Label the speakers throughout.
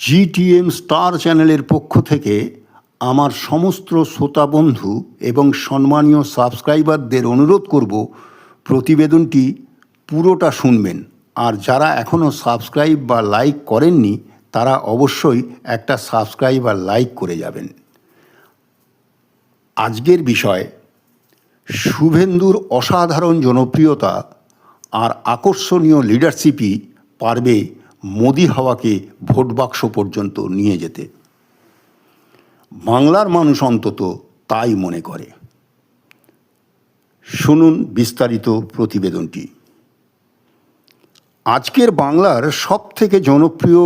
Speaker 1: GTM star চ্যানেলের পক্ষ থেকে আমার সমস্ত শ্রোতা বন্ধু এবং সম্মানীয় সাবস্ক্রাইবারদের অনুরোধ করব প্রতিবেদনটি পুরোটা শুনবেন। আর যারা এখনও সাবস্ক্রাইব বা লাইক করেননি, তারা অবশ্যই একটা সাবস্ক্রাইব আর লাইক করে যাবেন। আজকের বিষয়, শুভেন্দুর অসাধারণ জনপ্রিয়তা আর আকর্ষণীয় লিডারশিপই পারবে মোদি হাওয়াকে ভোট বাক্স পর্যন্ত নিয়ে যেতে। বাংলার মানুষ অন্তত তাই মনে করে। শুনুন বিস্তারিত প্রতিবেদনটি। আজকের বাংলার সব থেকে জনপ্রিয়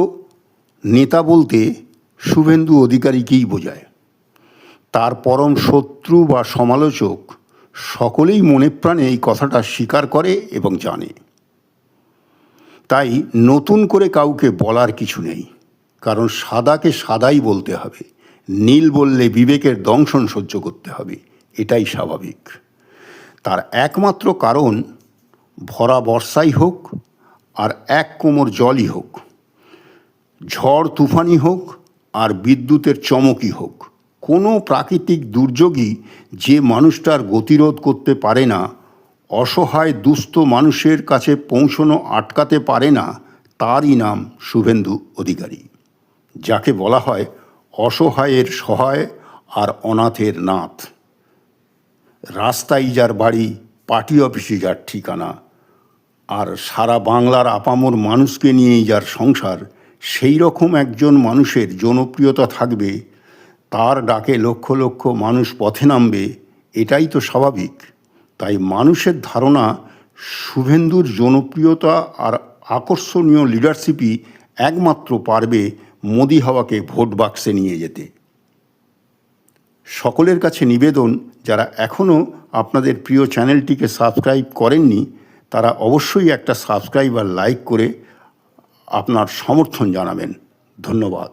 Speaker 1: নেতা বলতে শুভেন্দু অধিকারীকেই বোঝায়। তার পরম শত্রু বা সমালোচক সকলেই মনে প্রাণে এই কথাটা স্বীকার করে এবং জানে। তাই নতুন করে কাউকে বলার কিছু নেই। কারণ সাদাকে সাদাই বলতে হবে, নীল বললে বিবেকের দংশন সহ্য করতে হবে, এটাই স্বাভাবিক। তার একমাত্র কারণ, ভরা বর্ষাই হোক আর এক কোমর জলই হোক, ঝড় তুফানি হোক আর বিদ্যুতের চমকই হোক। কোনো প্রাকৃতিক দুর্যোগই যে মানুষটার গতিরোধ করতে পারে না অসহায় দুস্থ মানুষের কাছে পৌঁছনো আটকাতে পারে না তারই নাম শুভেন্দু অধিকারী। যাকে বলা হয় অসহায়ের সহায় আর অনাথের নাথ। রাস্তায় যার বাড়ি, পার্টি অফিসে যার ঠিকানা, আর সারা বাংলার আপামর মানুষকে নিয়েই যার সংসার, সেই রকম একজন মানুষের জনপ্রিয়তা থাকবে, তার ডাকে লক্ষ লক্ষ মানুষ পথে নামবে, এটাই তো স্বাভাবিক। তাই মানুষের ধারণা শুভেন্দুর জনপ্রিয়তা আর আকর্ষণীয় লিডারশিপই একমাত্র পারবে মোদি হাওয়াকে ভোট বাক্সে নিয়ে যেতে। সকলের কাছে নিবেদন, যারা এখনও আপনাদের প্রিয় চ্যানেলটিকে সাবস্ক্রাইব করেননি, তারা অবশ্যই একটা সাবস্ক্রাইব আর লাইক করে আপনার সমর্থন জানাবেন। ধন্যবাদ।